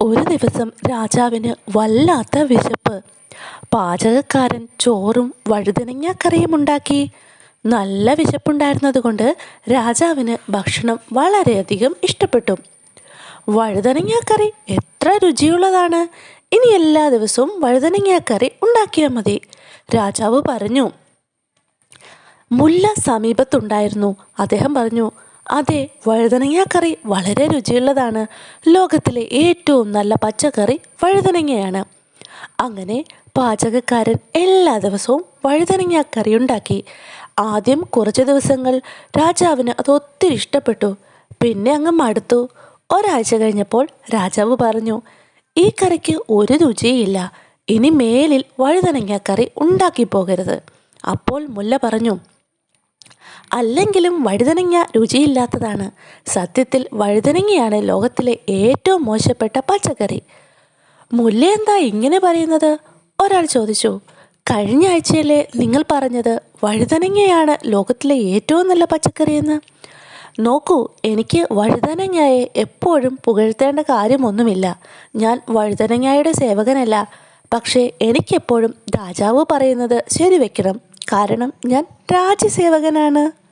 ഒരു ദിവസം രാജാവിന് വല്ലാത്ത വിശപ്പ്. പാചകക്കാരൻ ചോറും വഴുതനങ്ങ കറിയും ഉണ്ടാക്കി. നല്ല വിശപ്പുണ്ടായിരുന്നതുകൊണ്ട് രാജാവിന് ഭക്ഷണം വളരെയധികം ഇഷ്ടപ്പെട്ടു. വഴുതനങ്ങാക്കറി എത്ര രുചിയുള്ളതാണ്. ഇനി എല്ലാ ദിവസവും വഴുതനങ്ങാക്കറി ഉണ്ടാക്കിയാൽ മതി. രാജാവ് പറഞ്ഞു. മുല്ല സമീപത്തുണ്ടായിരുന്നു. അദ്ദേഹം പറഞ്ഞു അതെ വഴുതനങ്ങാക്കറി വളരെ രുചിയുള്ളതാണ്. ലോകത്തിലെ ഏറ്റവും നല്ല പച്ചക്കറി വഴുതനങ്ങയാണ്. അങ്ങനെ പാചകക്കാരൻ എല്ലാ ദിവസവും വഴുതനങ്ങാക്കറി ഉണ്ടാക്കി. ആദ്യം കുറച്ച് ദിവസങ്ങൾ രാജാവിന് അത് ഒത്തിരി ഇഷ്ടപ്പെട്ടു. പിന്നെ അങ്ങ് മടുത്തു. ഒരാഴ്ച കഴിഞ്ഞപ്പോൾ രാജാവ് പറഞ്ഞു ഈ കറിക്ക് ഒരു രുചിയില്ല. ഇനി മേലിൽ വഴുതനങ്ങാക്കറി ഉണ്ടാക്കി പോകരുത്. അപ്പോൾ മുല്ല പറഞ്ഞു അല്ലെങ്കിലും വഴുതനങ്ങ രുചിയില്ലാത്തതാണ്. സത്യത്തിൽ വഴുതനങ്ങയാണ് ലോകത്തിലെ ഏറ്റവും മോശപ്പെട്ട പച്ചക്കറി. മുല്ല എന്താ ഇങ്ങനെ പറയുന്നത്? ഒരാൾ ചോദിച്ചു. കഴിഞ്ഞ ആഴ്ചയിലെ നിങ്ങൾ പറഞ്ഞത് വഴുതനങ്ങയാണ് ലോകത്തിലെ ഏറ്റവും നല്ല പച്ചക്കറിയെന്ന്. നോക്കൂ എനിക്ക് വഴുതനങ്ങയെ എപ്പോഴും പുകഴ്ത്തേണ്ട കാര്യമൊന്നുമില്ല. ഞാൻ വഴുതനങ്ങയുടെ സേവകനല്ല. പക്ഷേ എനിക്കെപ്പോഴും രാജാവ് പറയുന്നത് ശരിവെക്കണം. കാരണം ഞാൻ രാജ്യസേവകനാണ്.